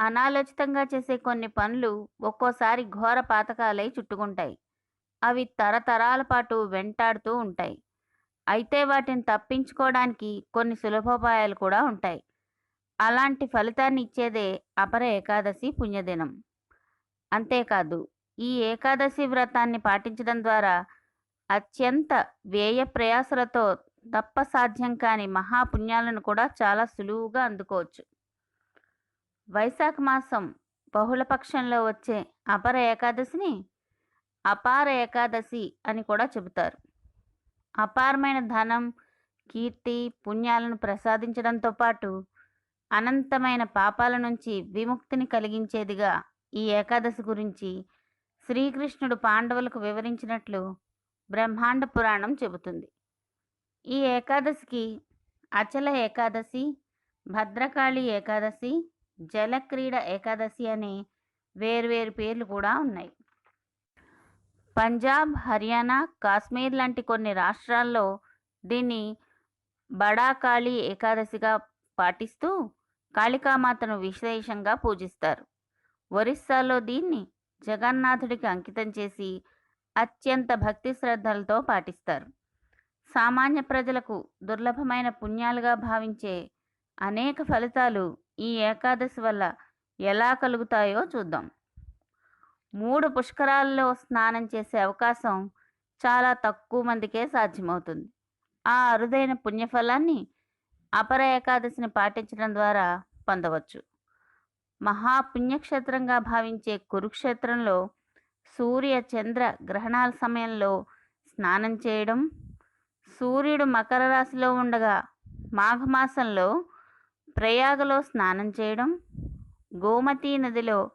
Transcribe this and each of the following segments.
అనాలోచితంగా చేసే కొన్ని పనులు ఒక్కోసారి ఘోర పాతకాలై చుట్టుకుంటాయి. అవి తరతరాల పాటు వెంటాడుతూ ఉంటాయి. అయితే వాటిని తప్పించుకోవడానికి కొన్ని సులభోపాయాలు కూడా ఉంటాయి. అలాంటి ఫలితాన్ని ఇచ్చేదే అపర ఏకాదశి పుణ్యదినం. అంతేకాదు ఈ ఏకాదశి వ్రతాన్ని పాటించడం ద్వారా అత్యంత వ్యయ ప్రయాసలతో తప్ప సాధ్యం కాని మహాపుణ్యాలను కూడా చాలా సులువుగా అందుకోవచ్చు. వైశాఖ మాసం బహుళపక్షంలో వచ్చే అపర ఏకాదశిని అపార ఏకాదశి అని కూడా చెబుతారు. అపారమైన ధనం కీర్తి పుణ్యాలను ప్రసాదించడంతో పాటు అనంతమైన పాపాల నుంచి విముక్తిని కలిగించేదిగా ఈ ఏకాదశి గురించి శ్రీకృష్ణుడు పాండవులకు వివరించినట్లు బ్రహ్మాండ పురాణం చెబుతుంది. ఈ ఏకాదశికి అచల ఏకాదశి భద్రకాళి ఏకాదశి జలక్రీడ ఏకాదశి అనే వేర్వేరు పేర్లు కూడా ఉన్నాయి. పంజాబ్ హర్యానా కాశ్మీర్ లాంటి కొన్ని రాష్ట్రాల్లో దీన్ని బడాకాళీ ఏకాదశిగా పాటిస్తూ కాళికామాతను విశేషంగా పూజిస్తారు. ఒరిస్సాలో దీన్ని జగన్నాథుడికి అంకితం చేసి అత్యంత భక్తి శ్రద్ధలతో పాటిస్తారు. సామాన్య ప్రజలకు దుర్లభమైన పుణ్యాలుగా భావించే అనేక ఫలితాలు ఈ ఏకాదశి వల్ల ఎలా కలుగుతాయో చూద్దాం. మూడు పుష్కరాల్లో స్నానం చేసే అవకాశం చాలా తక్కువ మందికే సాధ్యమవుతుంది. ఆ అరుదైన పుణ్యఫలాన్ని అపర ఏకాదశిని పాటించడం ద్వారా పొందవచ్చు. మహాపుణ్యక్షేత్రంగా భావించే కురుక్షేత్రంలో సూర్య చంద్ర గ్రహణాల సమయంలో స్నానం చేయడం సూర్యుడు మకర రాశిలో ఉండగా మాఘమాసంలో ప్రయాగలో స్నానం చేయడం గోమతీ నదిలో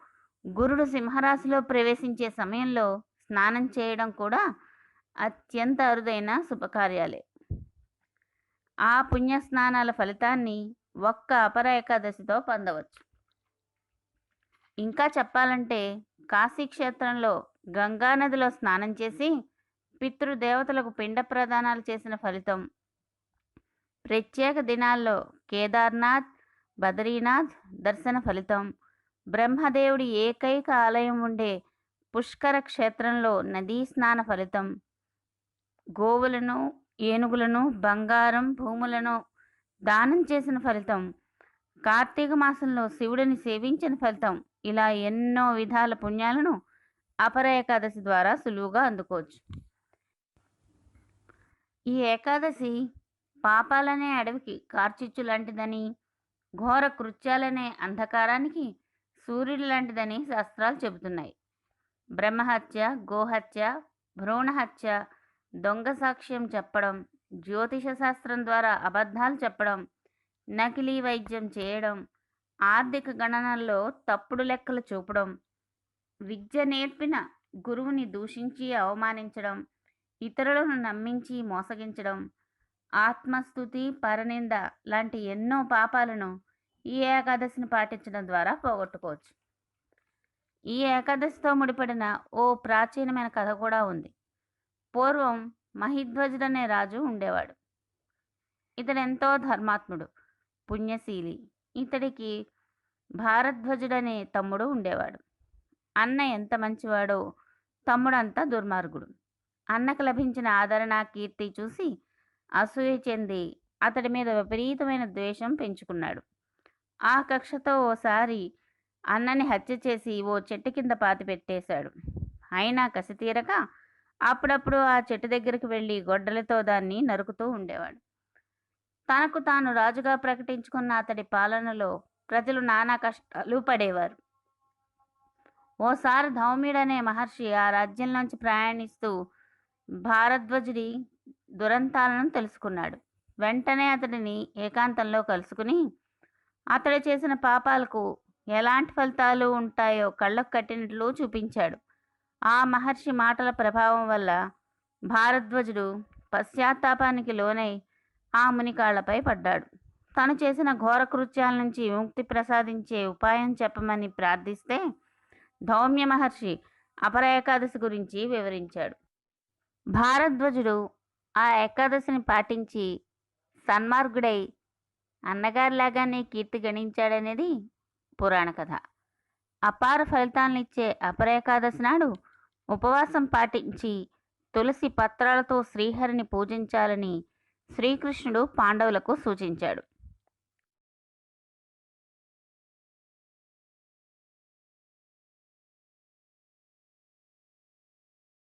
గురుడు సింహరాశిలో ప్రవేశించే సమయంలో స్నానం చేయడం కూడా అత్యంత అరుదైన శుభకార్యాలే. ఆ పుణ్య స్నానాల ఫలితాన్ని ఒక్క అపర ఏకాదశితో పొందవచ్చు. ఇంకా చెప్పాలంటే కాశీక్షేత్రంలో గంగానదిలో స్నానం చేసి పితృదేవతలకు పిండ ప్రదానాలు చేసిన ఫలితం ప్రత్యేక దినాల్లో కేదార్నాథ్ బద్రీనాథ్ దర్శన ఫలితం. బ్రహ్మదేవుడి ఏకైక ఆలయం ఉండే పుష్కర క్షేత్రంలో నదీ స్నాన ఫలితం. గోవులను ఏనుగులను బంగారం భూములను దానం చేసిన ఫలితం. కార్తీక మాసంలో శివుడిని సేవించిన ఫలితం. ఇలా ఎన్నో విధాల పుణ్యాలను అపర ఏకాదశి ద్వారా సులువుగా అందుకోవచ్చు. ఈ ఏకాదశి పాపాలనే అడవికి కార్చిచ్చు లాంటిదని ఘోర కృత్యాలనే అంధకారానికి సూర్యుడు లాంటిదని శాస్త్రాలు చెబుతున్నాయి. బ్రహ్మహత్య గోహత్య భ్రూణహత్య దొంగ సాక్ష్యం చెప్పడం జ్యోతిష శాస్త్రం ద్వారా అబద్ధాలు చెప్పడం నకిలీ వైద్యం చేయడం ఆర్థిక గణనల్లో తప్పుడు లెక్కలు చూపడం విద్య నేర్పిన గురువుని దూషించి అవమానించడం ఇతరులను నమ్మించి మోసగించడం ఆత్మస్థుతి పరనింద లాంటి ఎన్నో పాపాలను ఈ ఏకాదశిని పాటించడం ద్వారా పోగొట్టుకోవచ్చు. ఈ ఏకాదశితో ముడిపడిన ఓ ప్రాచీనమైన కథ కూడా ఉంది. పూర్వం మహిధ్వజుడనే రాజు ఉండేవాడు. ఇతడు ఎంతో ధర్మాత్ముడు పుణ్యశీలి. ఇతడికి భారద్వజుడనే తమ్ముడు ఉండేవాడు. అన్న ఎంత మంచివాడో తమ్ముడంతా దుర్మార్గుడు. అన్నకు లభించిన ఆదరణ కీర్తి చూసి అసూయ చెంది అతడి మీద విపరీతమైన ద్వేషం పెంచుకున్నాడు. ఆ కక్షతో ఓసారి అన్నని హత్య చేసి ఓ చెట్టు కింద పాతి పెట్టేశాడు. అయినా కసి తీరక అప్పుడప్పుడు ఆ చెట్టు దగ్గరికి వెళ్ళి గొడ్డలతో దాన్ని నరుకుతూ ఉండేవాడు. తనకు తాను రాజుగా ప్రకటించుకున్న అతడి పాలనలో ప్రజలు నానా కష్టాలు పడేవారు. ఓసారి ధౌమ్యుడనే మహర్షి ఆ రాజ్యంలోంచి ప్రయాణిస్తూ భారద్వజుడి దురంతాలను తెలుసుకున్నాడు. వెంటనే అతడిని ఏకాంతంలో కలుసుకుని అతడు చేసిన పాపాలకు ఎలాంటి ఫలితాలు ఉంటాయో కళ్ళకు కట్టినట్లు చూపించాడు. ఆ మహర్షి మాటల ప్రభావం వల్ల భారద్వజుడు పశ్చాత్తాపానికి లోనై ఆ మునికాళ్ళపై పడ్డాడు. తను చేసిన ఘోర కృత్యాల నుంచి విముక్తి ప్రసాదించే ఉపాయం చెప్పమని ప్రార్థిస్తే ధౌమ్య మహర్షి అపర ఏకాదశి గురించి వివరించాడు. భారద్వజుడు ఆ ఏకాదశిని పాటించి సన్మార్గుడై అన్నగారిలాగానే కీర్తి గణించాడనేది పురాణ కథ. అపార ఫలితాలనిచ్చే అపరేకాదశి నాడు ఉపవాసం పాటించి తులసి పత్రాలతో శ్రీహరిని పూజించాలని శ్రీకృష్ణుడు పాండవులకు సూచించాడు.